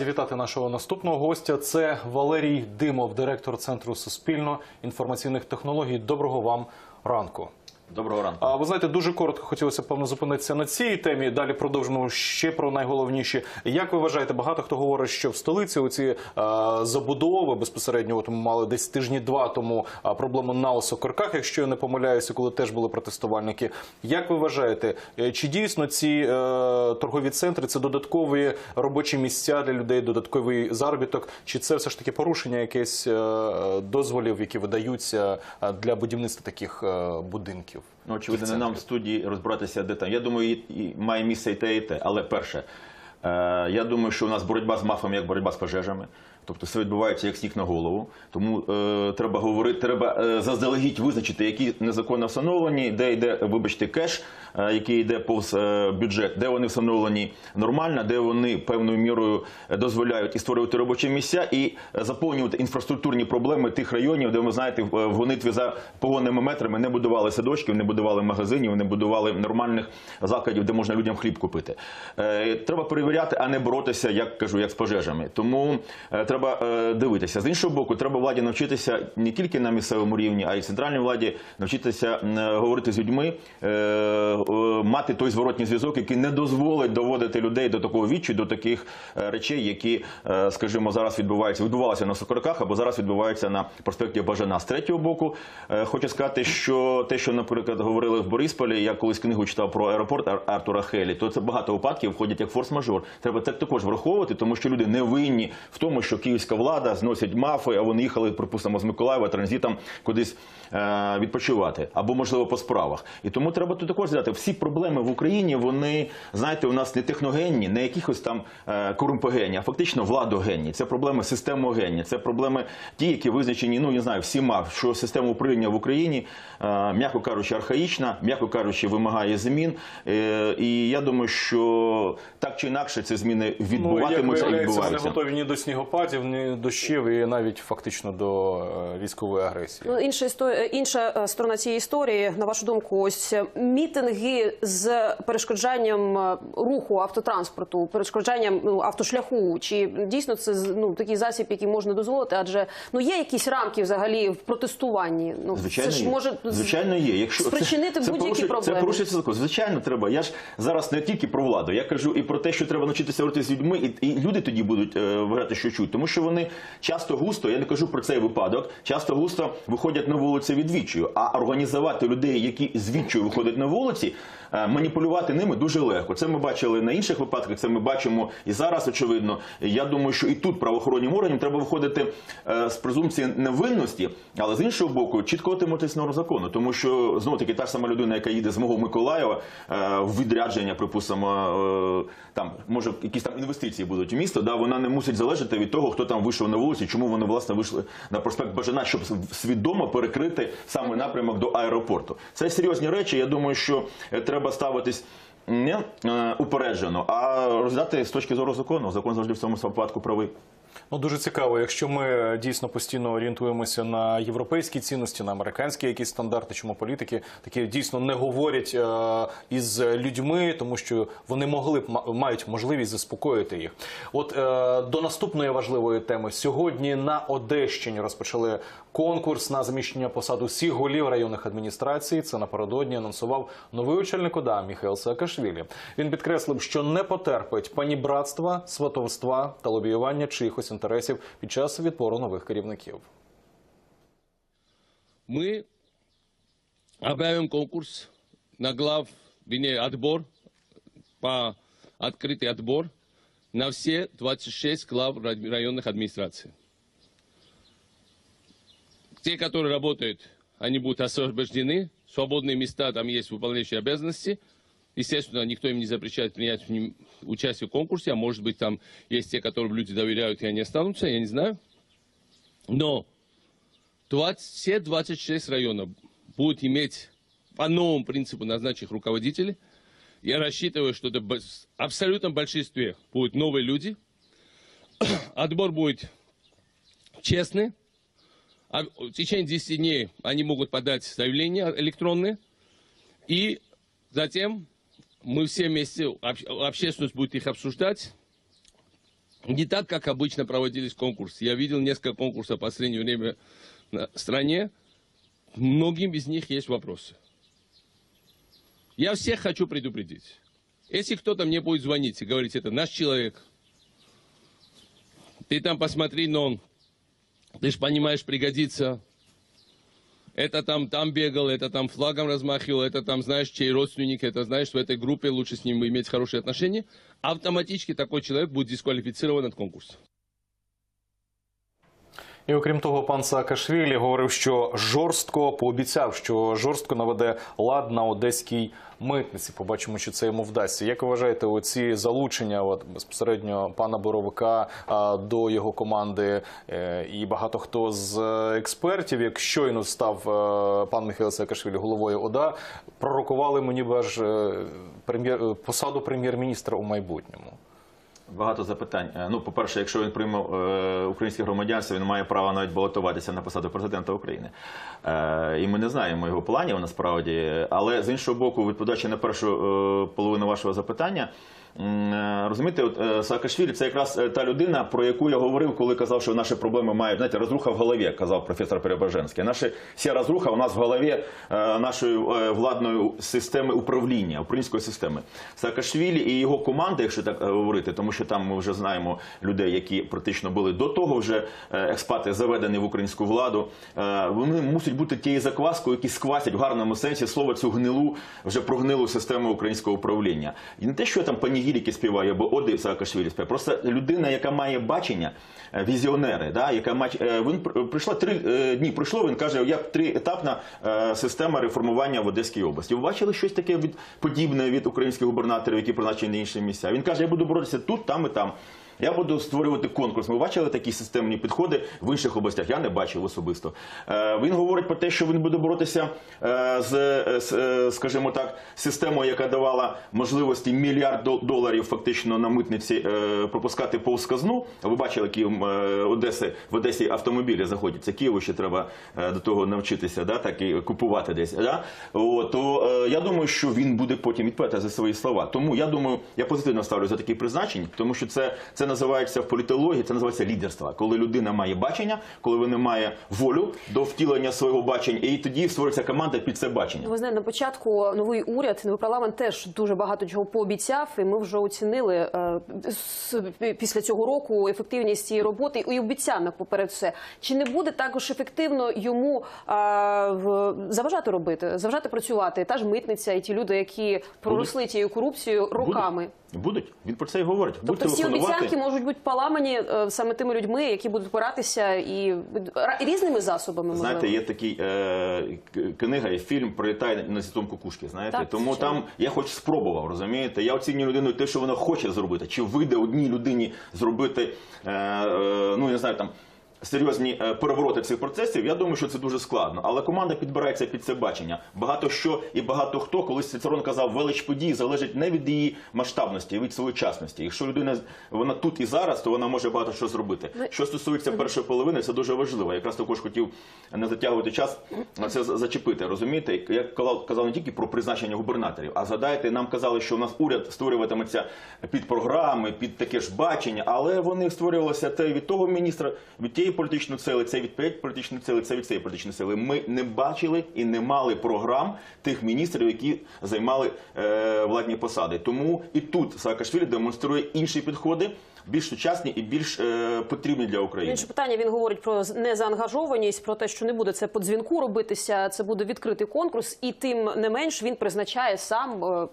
Вітати нашого наступного гостя. Це Валерій Димов, директор Центру суспільно-інформаційних технологій. Доброго вам ранку. Доброго ранку. А ви знаєте, дуже коротко хотілося певно зупинитися на цій темі. Далі продовжимо ще про найголовніше. Як ви вважаєте, багато хто говорить, що в столиці оці е, забудови безпосередньо, от ми мали десь тижні два тому проблему на осокорках, якщо я не помиляюся, коли теж були протестувальники. Як ви вважаєте, е, чи дійсно ці е, торгові центри це додаткові робочі місця для людей, додатковий заробіток, чи це все ж таки порушення якесь е, дозволів, які видаються е, для будівництва таких е, будинків? Ну, очевидно, не нам в студії розбиратися, де там. Я думаю, і, і має місце і те, і те. Але перше, е, я думаю, що у нас боротьба з мафами як боротьба з пожежами. Тобто все відбувається як сніг на голову. Тому е, треба говорити, треба е, заздалегідь визначити, які незаконно встановлені, де йде, вибачте, кеш, е, який йде повз е, бюджет, де вони встановлені нормально, де вони певною мірою дозволяють і створювати робочі місця, і е, заповнювати інфраструктурні проблеми тих районів, де ви знаєте, в гонитві за погонними метрами не будували садочків, не будували магазинів, не будували нормальних закладів, де можна людям хліб купити. Е, Треба перевіряти, а не боротися, як кажу, як з пожежами. Тому е, треба е, дивитися. З іншого боку, треба владі навчитися не тільки на місцевому рівні, а й центральній владі навчитися е, говорити з людьми, е, мати той зворотній зв'язок, який не дозволить доводити людей до такого відчаю, до таких речей, які, скажімо, зараз відбуваються, відбувалися на Сокорках або зараз відбуваються на проспекті Бажана. З третього боку, хочу сказати, що те, що, наприклад, говорили в Борисполі, я колись книгу читав про аеропорт Артура Хелі, то це багато випадків входять як форс-мажор. Треба це також враховувати, тому що люди не винні в тому, що київська влада зносить мафи, а вони їхали, припустимо, з Миколаєва транзитом кудись е, відпочивати, або можливо по справах. І тому треба тут також сказати, всі проблеми в Україні, вони знаєте, у нас не техногенні, не якихось там е, корумпогенні, а фактично владогенні. Це проблеми системогенні, це проблеми ті, які визначені, ну не знаю, всіма, що система управління в Україні, е, м'яко кажучи, архаїчна, м'яко кажучи, вимагає змін. Е, і я думаю, що так чи інакше ці зміни Ну, як відбуватимуться і виявляється, не готові ні до снігопадів, ні дощів, і навіть фактично до е, військової агресії. Ну, інша історія, інша е, сторона цієї історії, на вашу думку, ось е, мітинги з перешкоджанням е, руху автотранспорту, перешкоджанням ну, автошляху. Чи дійсно це з- ну такий засіб, який можна дозволити? Адже ну є якісь рамки взагалі в протестуванні. Ну Звичайно, це ж є. може звичайно є. Якщо спричинити будь-які проблеми. Це порушується закон. Звичайно, треба. Я ж зараз не тільки про владу. Я кажу і про те, що треба навчитися говорити з людьми, і, і люди тоді будуть е, вважати, що чують. Тому що вони часто густо, я не кажу про цей випадок, часто густо виходять на вулиці від. А організувати людей, які з виходять на вулиці, маніпулювати ними дуже легко. Це ми бачили на інших випадках. Це ми бачимо і зараз. Очевидно. Я думаю, що і тут правоохоронним органам треба виходити е, з презумпції невинності, але з іншого боку, чітко отриматись норм закону, тому що знову таки та ж сама людина, яка їде з мого Миколаєва е, в відрядження, припустимо, е, там може якісь там інвестиції будуть в місто. Да, вона не мусить залежати від того, хто там вийшов на вулиці, чому вони власне вийшли на проспект Бажана, щоб свідомо перекрити саме напрямок до аеропорту. Це серйозні речі. Я думаю, що е, треба ставитись. Не е, упереджено, а розглядати з точки зору закону. Закон завжди в цьому випадку правий. Ну дуже цікаво, якщо ми дійсно постійно орієнтуємося на європейські цінності, на американські якісь стандарти, чому політики такі дійсно не говорять е, із людьми, тому що вони могли б ма- мають можливість заспокоїти їх. От е, до наступної важливої теми сьогодні на Одещині розпочали конкурс на заміщення посад усіх голів районних адміністрацій. Це напередодні анонсував новий очільник ОДА Міхайл Саакашвілі. Він підкреслив, що не потерпить панібратства, сватовства та лобіювання чиїхось інтересів під час відбору нових керівників. мы объявим конкурс на глав, вернее, отбор, по открытый отбор на все 26 глав ра- районных администраций. Те, которые работают, они будут освобождены, свободные места, там есть выполняющие обязанности. Естественно, никто им не запрещает принять в нем участие в конкурсе, а может быть там есть те, которым люди доверяют, и они останутся, я не знаю. Но 20, все 26 районов будут иметь по новому принципу назначенных руководителей. Я рассчитываю, что это в абсолютном большинстве будут новые люди. Отбор будет честный. А В течение 10 дней они могут подать заявление электронное. И затем мы все вместе, об- общественность будет их обсуждать. не так, как обычно проводились конкурсы. Я видел несколько конкурсов в последнее время на стране. Многим из них есть вопросы. Я всех хочу предупредить. Если кто-то мне будет звонить и говорить, это наш человек, ты там посмотри, но он, ты же понимаешь, пригодится. Это там, там бегал, это там флагом размахивал, это там знаешь, чей родственник, это знаешь, в этой группе лучше с ним иметь хорошие отношения. Автоматически такой человек будет дисквалифицирован от конкурса. І окрім того, пан Саакашвілі говорив, що жорстко пообіцяв, що жорстко наведе лад на одеській митниці. Побачимо, чи це йому вдасться. Як ви вважаєте, оці залучення от, безпосередньо пана Боровика а, до його команди е, і багато хто з е, експертів, як щойно став е, пан Михайло Саакашвілі головою ОДА, пророкували мені аж е, прем'єр е, посаду прем'єр-міністра у майбутньому. Багато запитань. Е, Ну, по-перше, якщо він приймав е, українське громадянство, він має право навіть балотуватися на посаду президента України. Е, і ми не знаємо його планів насправді. Але з іншого боку, відповідаючи на першу е, половину вашого запитання. Е, Розумієте, от е, Саакашвілі це якраз е, та людина, про яку я говорив, коли казав, що наші проблеми мають знаєте, розруха в голові, казав професор Перебоженський. Наші вся розруха у нас в голові нашої владної системи управління, української системи. Саакашвілі і його команда, якщо так говорити, тому що там ми вже знаємо людей, які практично були до того вже експати заведені в українську владу. Вони мусять бути тією закваскою, які сквасять в гарному сенсі слова цю гнилу, вже прогнилу систему українського управління. І не те, що я там панігірики співає, або оди Саакашвілі співає, просто людина, яка має бачення, е, візіонери, да, яка мать е, він прийшла три е, дні. Пройшло. Він каже, як триетапна система реформування в Одеській області. Ви бачили щось таке від подібне від українських губернаторів, які призначені на інші місця. Він каже, я буду боротися тут, там і там. Я буду створювати конкурс. Ми бачили такі системні підходи в інших областях. Я не бачив особисто. Е, Він говорить про те, що він буде боротися е, з, е, скажімо так, системою, яка давала можливості мільярд доларів фактично на митниці пропускати повз казну. Ви бачили, які Одеси в Одесі автомобілі заходять. Це Києву ще треба до того навчитися, да, так і купувати десь. Да? От, то я думаю, що він буде потім відповідати за свої слова. Тому я думаю, я позитивно ставлю за такі призначення, тому що це, це називається в політології, це називається лідерство. Коли людина має бачення, коли вона має волю до втілення свого бачення, і тоді створюється команда під це бачення. Ви знаєте, на початку новий уряд, новий парламент теж дуже багато чого пообіцяв, і ми вже оцінили е, після цього року ефективність цієї роботи і обіцянок поперед все. Чи не буде також ефективно йому е, заважати робити, заважати працювати? Та ж митниця і ті люди, які проросли тією корупцією роками. Будуть. Він про це і говорить. Тобто Будь всі телефонувати. обіцянки можуть бути поламані е, саме тими людьми, які будуть опиратися і ра- різними засобами. Можливо. Знаєте, є такий е, книга і фільм «Прилітай на світом кукушки. Знаєте, Так, тому звичайно. там я хоч спробував, розумієте. Я оцінюю людину те, що вона хоче зробити. Чи вийде одній людині зробити, е, е, ну я не знаю, там. Серйозні е, перевороти цих процесів, я думаю, що це дуже складно. Але команда підбирається під це бачення. Багато що і багато хто, колись Цицерон казав, велич подій залежить не від її масштабності, а від своєчасності. Якщо людина вона тут і зараз, то вона може багато що зробити. Що стосується першої половини, це дуже важливо. Якраз також хотів не затягувати час, а це зачепити. Розумієте, я казав, казав не тільки про призначення губернаторів, а згадайте, нам казали, що у нас уряд створюватиметься під програми, під таке ж бачення, але вони створювалися те від того міністра, від тієї політичної сили, це від тієї політичної сили, це від цієї політичної сили. Ми не бачили і не мали програм тих міністрів, які займали е, владні посади. Тому і тут Саакашвілі демонструє інші підходи, більш сучасні і більш е, потрібні для України. Інше питання він говорить про незаангажованість, про те, що не буде це по дзвінку робитися. Це буде відкритий конкурс, і тим не менш він призначає сам е,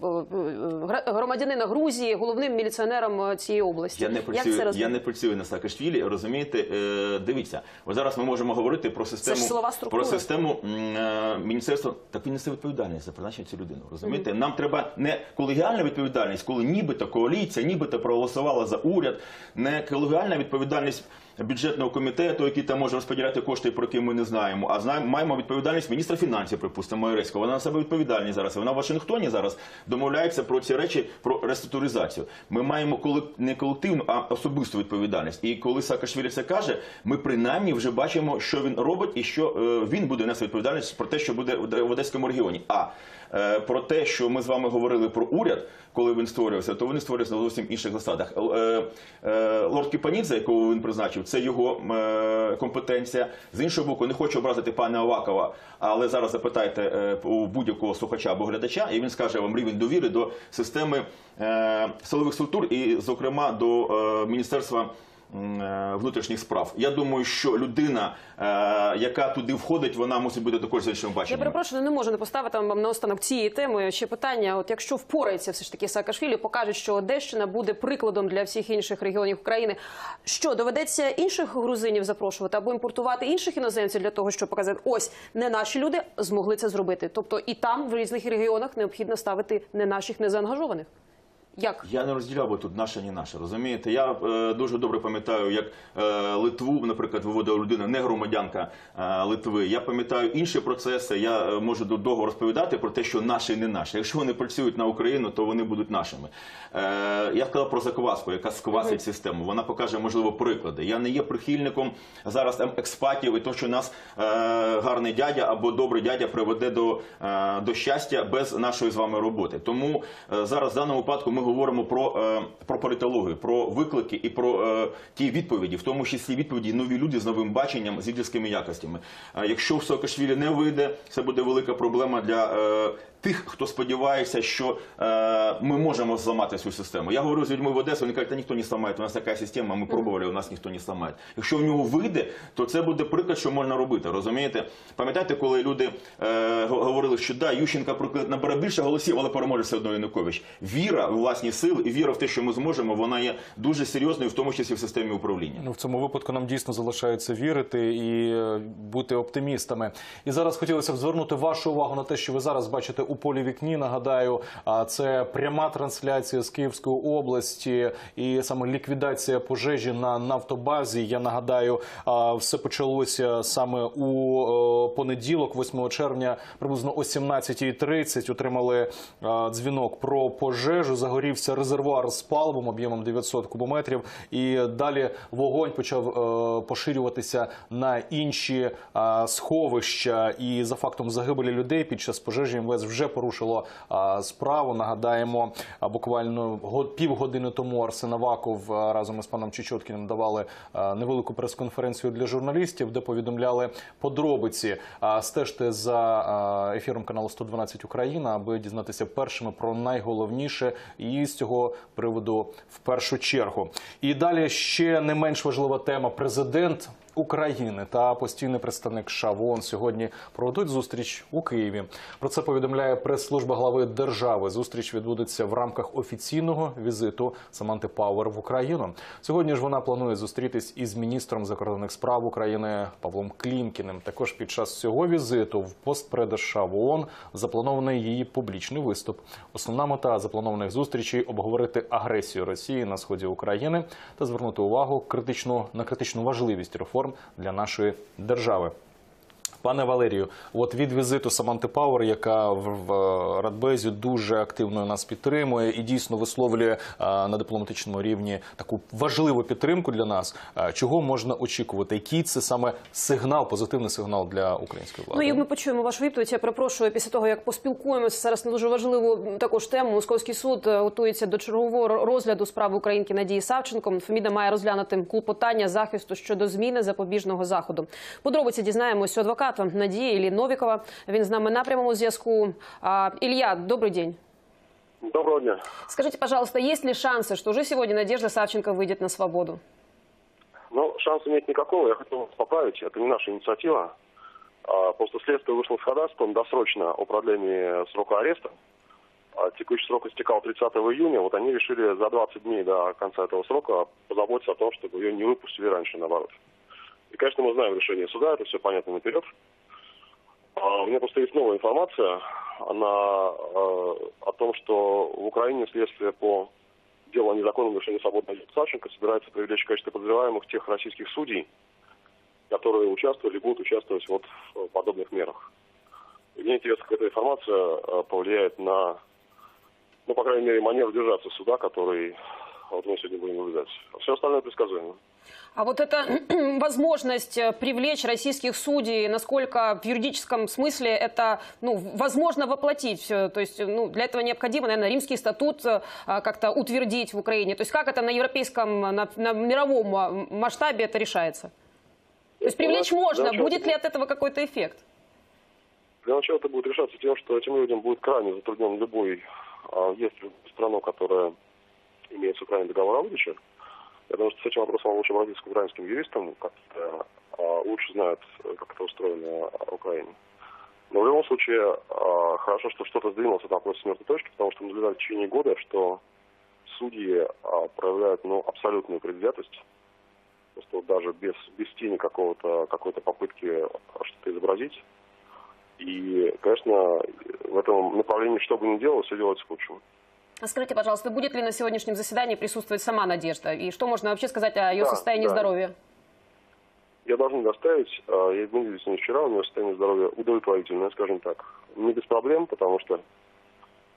е, громадянина Грузії головним міліціонером е, цієї області. Я не працюю, я не працюю на Саакашвілі. Розумієте, е, дивіться, от зараз ми можемо говорити про систему про систему е, міністерства. Так він несе відповідальність за призначення цю людину. Розумієте, нам треба не колегіальна відповідальність, коли нібито коаліція, нібито проголосувала за уряд, не колегіальна відповідальність бюджетного комітету, який там може розподіляти кошти, про які ми не знаємо. А знаємо, маємо відповідальність міністра фінансів, припустимо, Майорецького. Вона на себе відповідальність зараз. Вона в Вашингтоні зараз домовляється про ці речі про реструктуризацію. Ми маємо колек- не колективну, а особисту відповідальність. І коли Саакашвілі це каже, ми принаймні вже бачимо, що він робить і що е, він буде нести відповідальність про те, що буде в Одеському регіоні. А е, про те, що ми з вами говорили про уряд, коли він створювався, то вони створювалися на зовсім інших засадах. Е, Лорд Кіпанідзе, якого він призначив, це його е, компетенція. З іншого боку, не хочу образити пана Авакова, але зараз запитайте е, у будь-якого слухача або глядача, і він скаже вам рівень довіри до системи е, силових структур, і, зокрема, до міністерства. Е, Внутрішніх справ. Я думаю, що людина, е, яка туди входить, вона мусить бути також з іншим Я перепрошую, не можу не поставити вам наостанок цієї теми ще питання. От якщо впорається все ж таки Саакашвілі, покаже, що Одещина буде прикладом для всіх інших регіонів України. Що доведеться інших грузинів запрошувати або імпортувати інших іноземців для того, щоб показати, ось не наші люди змогли це зробити. Тобто і там в різних регіонах необхідно ставити не наших незаангажованих. Як Я не розділяв би тут наше, ні наше. Розумієте? Я е, дуже добре пам'ятаю, як е, Литву, наприклад, виводила людина, не громадянка е, Литви. Я пам'ятаю інші процеси. Я е, можу до- довго розповідати про те, що наші і не наші. Якщо вони працюють на Україну, то вони будуть нашими. Е, я сказав про закваску, яка сквасить систему. Вона покаже, можливо, приклади. Я не є прихильником зараз ем, експатів і то, що нас е, гарний дядя або добрий дядя приведе до, е, до щастя без нашої з вами роботи. Тому е, зараз в даному випадку ми говоримо про, е, про політологію, про виклики і про е, ті відповіді, в тому числі відповіді нові люди з новим баченням, з лідерськими якостями. Е, якщо в Саакашвілі не вийде, це буде велика проблема для. Тих, хто сподівається, що е, ми можемо зламати цю систему. Я говорю з людьми в Одесі, вони кажуть, та ніхто не зламає, у нас така система, ми пробували, у нас ніхто не зламає. Якщо в нього вийде, то це буде приклад, що можна робити. Розумієте? Пам'ятаєте, коли люди е, говорили, що да, Ющенка приклад набере більше голосів, але переможе все одно Янукович. Віра в власні сили і віра в те, що ми зможемо, вона є дуже серйозною, в тому числі в системі управління. Ну, в цьому випадку нам дійсно залишається вірити і е, бути оптимістами. І зараз хотілося б звернути вашу увагу на те, що ви зараз бачите у полі вікні. Нагадаю, це пряма трансляція з Київської області і саме ліквідація пожежі на нафтобазі. Я нагадаю, все почалося саме у е, понеділок, 8 червня, приблизно о 17.30 Отримали дзвінок про пожежу. Загорівся резервуар з паливом об'ємом 900 кубометрів. І далі вогонь почав е, поширюватися на інші сховища. І за фактом загибелі людей під час пожежі МВС вже порушило справу. Нагадаємо, буквально го- півгодини тому Арсен Аваков разом із паном Чечоткіним давали невелику прес-конференцію для журналістів, де повідомляли подробиці. Стежте за ефіром каналу 112 Україна, аби дізнатися першими про найголовніше і з цього приводу в першу чергу. І далі ще не менш важлива тема. Президент України та постійний представник ООН сьогодні проведуть зустріч у Києві. Про це повідомляє прес-служба глави держави. Зустріч відбудеться в рамках офіційного візиту Саманти Пауер в Україну. Сьогодні ж вона планує зустрітись із міністром закордонних справ України Павлом Клімкіним. Також під час цього візиту в постпреда США ООН запланований її публічний виступ. Основна мета запланованих зустрічей обговорити агресію Росії на сході України та звернути увагу критичну на критичну важливість реформ для нашої держави. Пане Валерію, от від візиту Саманти Пауер, яка в, в Радбезі дуже активно нас підтримує і дійсно висловлює на дипломатичному рівні таку важливу підтримку для нас. Чого можна очікувати? Який це саме сигнал, позитивний сигнал для української влади? Ну і ми почуємо вашу відповідь. Я перепрошую після того, як поспілкуємося зараз на дуже важливу також тему. Московський суд е, готується до чергового розгляду справи українки Надії Савченко. Феміда має розглянути клопотання захисту щодо зміни запобіжного заходу. Подробиці дізнаємось у адвоката Надії Іллі Новікова. Він з нами на прямому зв'язку. А, Илья, добрый день. Доброго дня. Скажите, пожалуйста, есть ли шансы, что уже сегодня Надежда Савченко выйдет на свободу? Ну, шансов нет никакого. Я хотел вас поправить. Это не наша инициатива. А, Просто следствие вышло с ходатайством досрочно о продлении срока ареста. А Текущий срок истекал 30 июня. Вот они решили за 20 дней до конца этого срока позаботиться о том, чтобы ее не выпустили раньше, наоборот. И, конечно, мы знаем решение суда, это все понятно наперед. А, У меня просто есть новая информация. Она э, о том, что в Украине следствие по дело о незаконном лишении свободы Савченко собирается привлечь в качестве подозреваемых тех российских судей, которые участвовали и будут участвовать вот в подобных мерах. И мне интересно, как эта информация э, повлияет на, ну, по крайней мере, манеру держаться суда, который вот мы сегодня будем наблюдать. Все остальное предсказуемо. А вот эта возможность э, привлечь российских судей, насколько в юридическом смысле это ну, возможно воплотить все? То есть ну, для этого необходимо, наверное, римский статут э, как-то утвердить в Украине. То есть как это на европейском, на, на мировом э, масштабе это решается? То есть привлечь Для можно. начала- Будет ли от этого какой-то эффект? Для начала это будет решаться тем, что этим людям будет крайне затруднен любой а, въезд в любую страну, которая имеет с договор о выдаче. Я думаю, что с этим вопросом лучше обратиться к украинским юристам, которые а, лучше знают, как это устроено в Украине. Но в любом случае, а, хорошо, что что-то сдвинулось от вопроса с мертвой точки, потому что мы наблюдали в течение года, что судьи а, проявляют ну, абсолютную предвзятость, просто даже без, без тени какого-то, какой-то попытки что-то изобразить. И, конечно, в этом направлении, что бы ни делалось, все делается к лучшему. А Скажите, пожалуйста, будет ли на сегодняшнем заседании присутствовать сама Надежда? И что можно вообще сказать о ее Да, состоянии да. здоровья? Я должен доставить, а, я видел с ней вчера, у нее состояние здоровья удовлетворительное, скажем так. Не без проблем, потому что,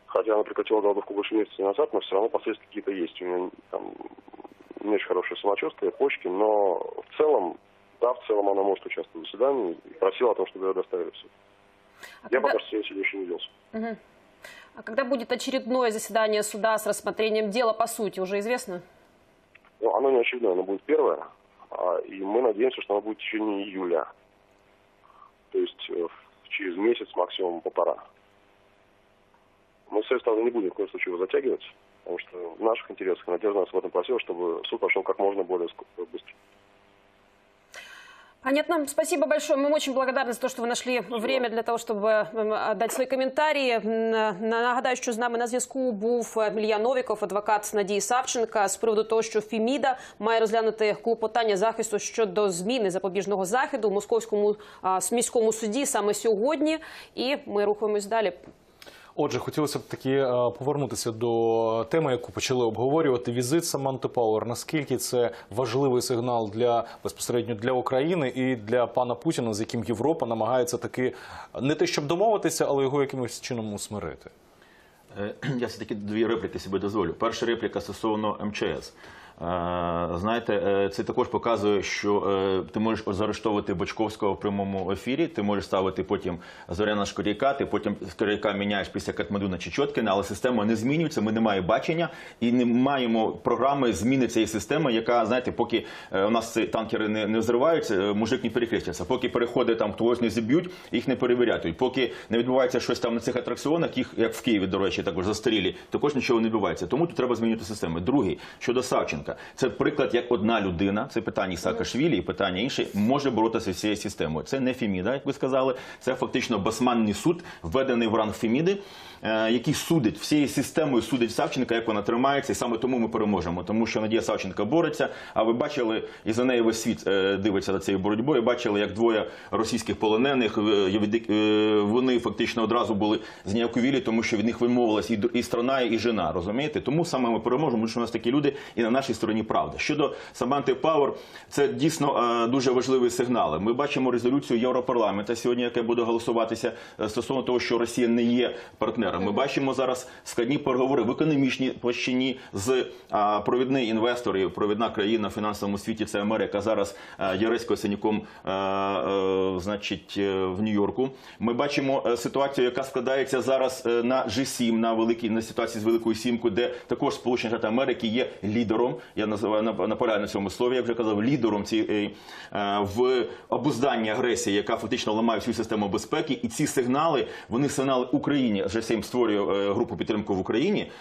хотя она прекратила голодовку больше месяца назад, но все равно последствия какие-то есть. У нее там не очень хорошее самочувствие, почки, но в целом, да, в целом она может участвовать в заседании и просила о том, чтобы ее доставили в суд. А Я когда- пока что сегодня еще не виделся. А когда будет очередное заседание суда с рассмотрением дела по сути, уже известно? Ну, оно не очередное, оно будет первое. а, И мы надеемся, что оно будет в течение июля. То есть э, через месяц, максимум полтора. Мы с своей стороны не будем в коем случае его затягивать, потому что в наших интересах Надежда нас в этом просила, чтобы суд пошел как можно более ск- быстро. Понятно. Спасибо большое. Мы очень благодарны за те, що ви знайшли время для того, щоб м, дати свої коментарі. М, Нагадаю, що з нами на зв'язку був Ілья Новіков, адвокат Надії Савченка, з приводу того, що Фіміда має розглянути клопотання захисту щодо зміни запобіжного заходу в московському а, міському суді саме сьогодні. І ми рухаємось далі. Отже, хотілося б таки е, повернутися до теми, яку почали обговорювати. Візит Саманти Пауер. Наскільки це важливий сигнал для безпосередньо для України і для пана Путіна, з яким Європа намагається таки не те, щоб домовитися, але його якимось чином усмирити. Е, Я все-таки дві репліки собі дозволю. Перша репліка стосовно МЧС. Знаєте, е, це також показує, що е, ти можеш заарештовувати Бочковського в прямому ефірі, ти можеш ставити потім Зоряна Шкоряка, ти потім Шкоряка міняєш після Катмадуна чи Чоткіна, але система не змінюється, ми не маємо бачення і не маємо програми зміни цієї системи, яка, знаєте, поки е, у нас ці танкери не, не взриваються, мужик не перехреститься. Поки переходить там когось не зіб'ють, їх не перевіряють. Поки не відбувається щось там на цих атракціонах, їх як в Києві, до речі, також застарілі, також нічого не відбувається. Тому тут треба змінювати систему. Другий щодо Савченка, це приклад, як одна людина, це питання Саакашвілі і питання інше, може боротися з цією системою. Це не Феміда, як ви сказали, це фактично басманний суд, введений в ранг Феміди, е, який судить всією системою, судить Савченка, як вона тримається, і саме тому ми переможемо. Тому що Надія Савченка бореться. А ви бачили, і за нею весь світ е, дивиться за цією боротьбою. Бачили, як двоє російських полонених е, вони фактично одразу були зніяковілі, тому що від них вимовилась і страна, і жена. Розумієте? Тому саме ми переможемо, тому що у нас такі люди, і на нашій стороні правда. Щодо Саманти Пауер, це дійсно е, дуже важливі сигнали. Ми бачимо резолюцію Європарламенту сьогодні, яке буде голосуватися е, стосовно того, що Росія не є партнером. Ми бачимо зараз складні переговори в економічній площині з а, провідні інвестори, провідна країна в фінансовому світі. Це Америка. Зараз е, є е, значить, е, в Нью-Йорку. Ми бачимо е, ситуацію, яка складається зараз на G7, на великій на ситуації з Великою Сімкою, де також Сполучені Штати Америки є лідером. Я називаю нап- наполягаю на цьому слові, як вже казав, лідером цієї в обузданні агресії, яка фактично ламає всю систему безпеки. І ці сигнали, вони сигнали Україні. G7 створює групу підтримки в Україні,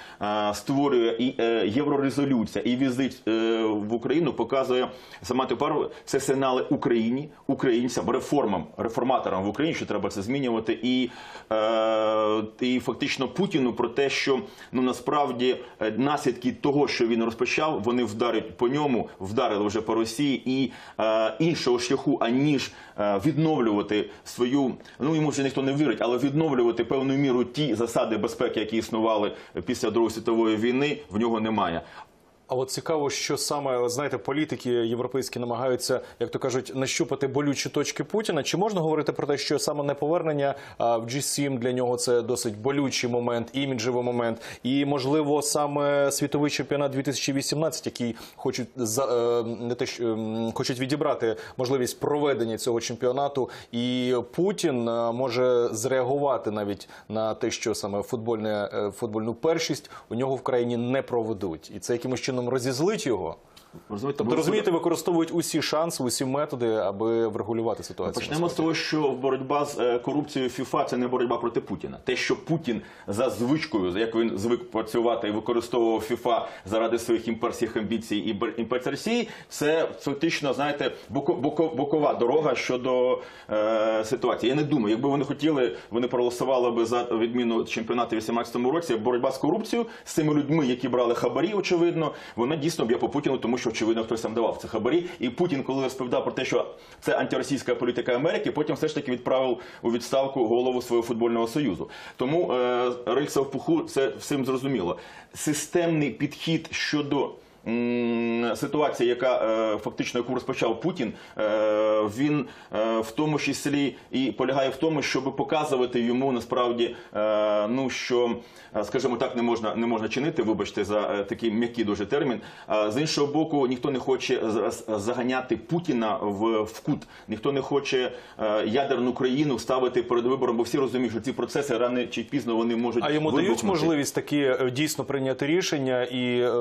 створює і єврорезолюція, і візит в Україну показує сама тепер це сигнали Україні, українцям, реформам, реформаторам в Україні, що треба це змінювати, і, е, і фактично Путіну про те, що ну насправді е, наслідки того, що він розпочав, вони вдарять по ньому, вдарили вже по Росії, і е, іншого шляху, аніж е, відновлювати свою, ну йому вже ніхто не вірить, але відновлювати певною мірою ті засади безпеки, які існували після Другої світової війни, в нього немає. А от цікаво, що саме знаєте, політики європейські намагаються, як то кажуть, нащупати болючі точки Путіна. Чи можна говорити про те, що саме неповернення в G7 для нього це досить болючий момент, іміджевий момент, і можливо саме світовий чемпіонат 2018, який хочуть е, не те, що ем, хочуть відібрати можливість проведення цього чемпіонату, і Путін е, може зреагувати навіть на те, що саме футбольне е, футбольну першість у нього в країні не проведуть, і це якимось чином розізлить його. Тобто розумієте, використовують усі шанси, усі методи, аби врегулювати ситуацію. Почнемо з того, що боротьба з е, корупцією ФІФА це не боротьба проти Путіна. Те, що Путін за звичкою, як він звик працювати і використовував ФІФа заради своїх імперських амбіцій і Росії, це фактично, знаєте, боко- боко- бокова дорога щодо е, ситуації. Я не думаю, якби вони хотіли, вони проголосували би за відміну чемпіонату в 2018 році. Боротьба з корупцією з цими людьми, які брали хабарі, очевидно, вона дійсно б'є по Путіну, тому що очевидно хтось там давав це хабарі. І Путін, коли розповідав про те, що це антиросійська політика Америки, потім все ж таки відправив у відставку голову свого футбольного союзу. Тому е, рильця в пуху це всім зрозуміло. Системний підхід щодо. Ситуація, яка е, фактично яку розпочав Путін, е, він е, в тому числі і полягає в тому, щоб показувати йому насправді, ну що, скажімо так, не можна не можна чинити. Вибачте за такий м'який дуже термін. З іншого боку, ніхто не хоче заганяти Путіна в, в кут, ніхто не хоче ядерну країну ставити перед вибором, бо всі розуміють, що ці процеси рано чи пізно вони можуть А йому дають можливість такі дійсно прийняти рішення і е,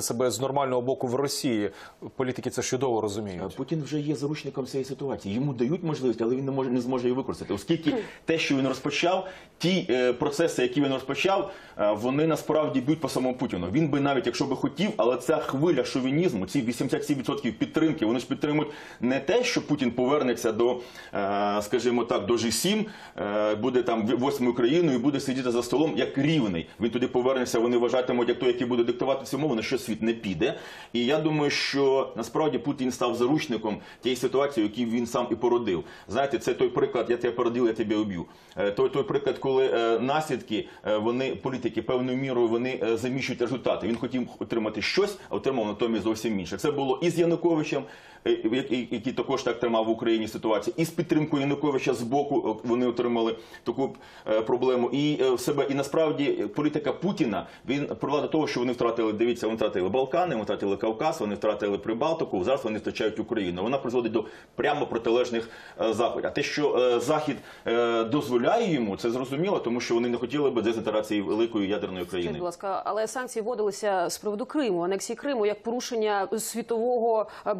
показати себе з нормального боку в Росії. Політики це чудово розуміють. Путін вже є заручником цієї ситуації. Йому дають можливість, але він не може не зможе її використати, оскільки те, що він розпочав, ті е, процеси, які він розпочав, е, вони насправді б'ють по самому Путіну. Він би навіть, якщо би хотів, але ця хвиля шовінізму, ці 87% підтримки, вони ж підтримують не те, що Путін повернеться до, е, скажімо так, до G7, е, буде там восьмою країною і буде сидіти за столом як рівний. Він туди повернеться. Вони вважатимуть, як той, який буде диктувати цю мову, на що світ не піде. І я думаю, що насправді Путін став заручником тієї ситуації, яку він сам і породив. Знаєте, це той приклад, я тебе породив, я тебе уб'ю. Е, Той той приклад, коли е, наслідки е, вони політики певною мірою вони заміщують результати. Він хотів отримати щось, а отримав натомість зовсім інше. Це було і з Януковичем, який який також так тримав в Україні ситуацію, і з підтримкою Януковича з боку е, вони отримали таку е, проблему. І е, в себе і насправді е, політика Путіна він привела до того, що вони втратили. Дивіться, вони втратили Балкани, вони втратили Кавказ, вони втратили Прибалтику. Зараз вони втрачають Україну. Вона призводить до прямо протилежних е, заходів. А те, що е, захід е, дозволяє йому, це зрозуміло, тому що вони не хотіли би дезінтеграції великої ядерної країни. будь ласка, але санкції вводилися з приводу Криму, анексії Криму як порушення світового е,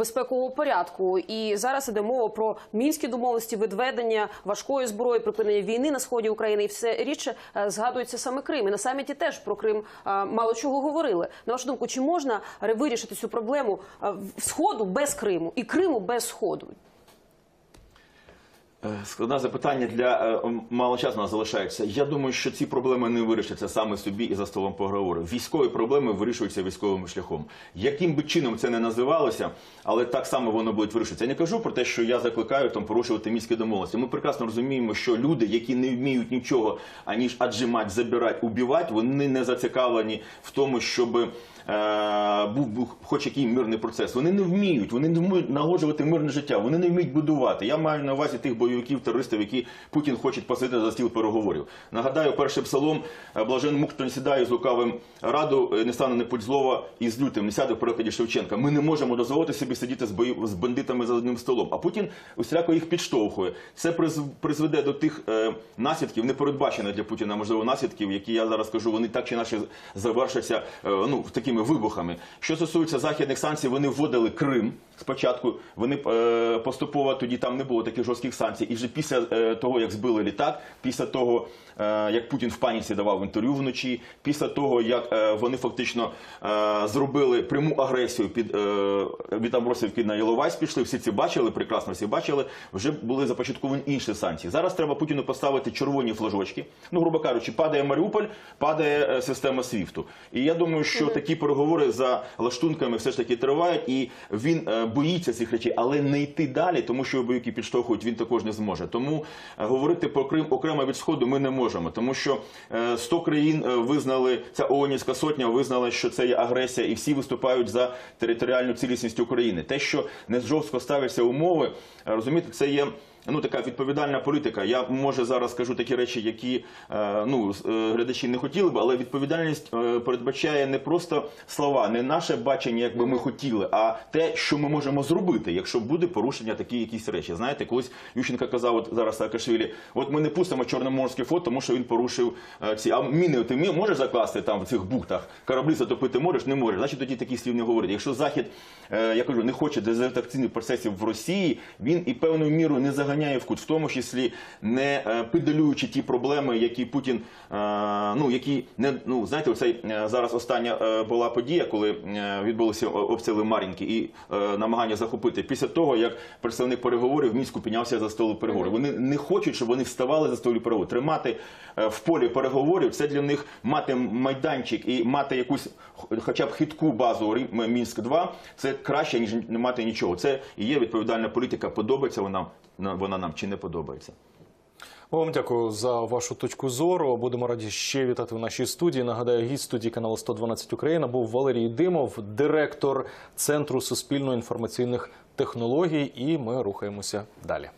порядку. І зараз іде мова про мінські домовленості, відведення важкої зброї, припинення війни на сході України. І все рідше е, згадується саме Крим. І на саміті теж про Крим е, мало чого говорили. На вашу думку, чи можна вирішити цю проблему е, сходу без Криму і Криму без сходу? Е, Складне запитання для е, мало часу нас залишається. Я думаю, що ці проблеми не вирішаться саме собі і за столом поговорів. Військові проблеми вирішуються військовим шляхом. Яким би чином це не називалося, але так само воно буде вирішуватися. Я не кажу про те, що я закликаю там порушувати міські домовленості. Ми прекрасно розуміємо, що люди, які не вміють нічого аніж аджимать, забирати, убивати, вони не зацікавлені в тому, щоб е, був, був хоч який мирний процес. Вони не вміють, вони не вміють налагоджувати мирне життя, вони не вміють будувати. Я маю на увазі тих бойовиків, терористів, які Путін хоче посадити за стіл переговорів. Нагадаю, перший псалом е, блажен мук, хто не сідає з лукавим раду, е, не стане не путь злова і з лютим, не сяде в перекладі Шевченка. Ми не можемо дозволити собі сидіти з бою з бандитами за одним столом. А Путін усіляко їх підштовхує. Це призв- призведе до тих е, наслідків, непередбачених для Путіна, можливо, наслідків, які я зараз кажу, вони так чи інакше завершаться е, ну такими вибухами. Що стосується західних санкцій, вони вводили Крим спочатку. Вони е, поступово тоді там не було таких жорстких санкцій. І вже після е, того, як збили літак, після того, е, як Путін в паніці давав інтерв'ю вночі, після того, як вони фактично зробили пряму агресію під від Амбросівки на Іловайськ пішли. Всі ці бачили, прекрасно всі бачили. Вже були започатковані інші санкції. Зараз треба Путіну поставити червоні флажочки. Ну, грубо кажучи, падає Маріуполь, падає система Свіфту. І я думаю, що такі переговори за лаштунками все ж таки тривають, і він е, боїться цих речей, але не йти далі, тому що бойовики підштовхують, він також не зможе. Тому е, говорити про Крим окремо від сходу ми не можемо, тому що е, 100 країн е, визнали ця ООНівська сотня, визнала, що це є агресія, і всі виступають за територіальну цілісність України. Те, що не жорстко ставляться умови, розумієте, це є. Ну, така відповідальна політика. Я може зараз скажу такі речі, які е, ну е, глядачі не хотіли б, але відповідальність е, передбачає не просто слова, не наше бачення, як би ми хотіли, а те, що ми можемо зробити, якщо буде порушення такі якісь речі. Знаєте, колись Ющенко казав, от зараз Саакашвілі, от ми не пустимо чорноморський флот, тому що він порушив ці. А міни ти можеш закласти там в цих бухтах? Кораблі затопити можеш, не можеш. Значить, тоді таких слів не говорить. Якщо захід, я кажу, не хоче дезертакційних процесів в Росії, він і певною мірою не заганяє в кут, в тому числі не е, педалюючи ті проблеми, які Путін, е, ну які не ну знаєте, оцей е, зараз остання була подія, коли відбулися обстріли Мар'їнки і намагання захопити. Після того як представник переговорів в мінську піднявся за столу переговорів. Вони не хочуть, щоб вони вставали за столу переговорів. Тримати в полі переговорів це для них мати майданчик і мати якусь хоча б хитку базу Мінськ 2 це краще ніж не мати нічого. Це і є відповідальна політика. Подобається вона на- вона нам чи не подобається. Вам дякую за вашу точку зору. Будемо раді ще вітати в нашій студії. Нагадаю, гість студії каналу 112 Україна був Валерій Димов, директор Центру суспільно-інформаційних технологій. І ми рухаємося далі.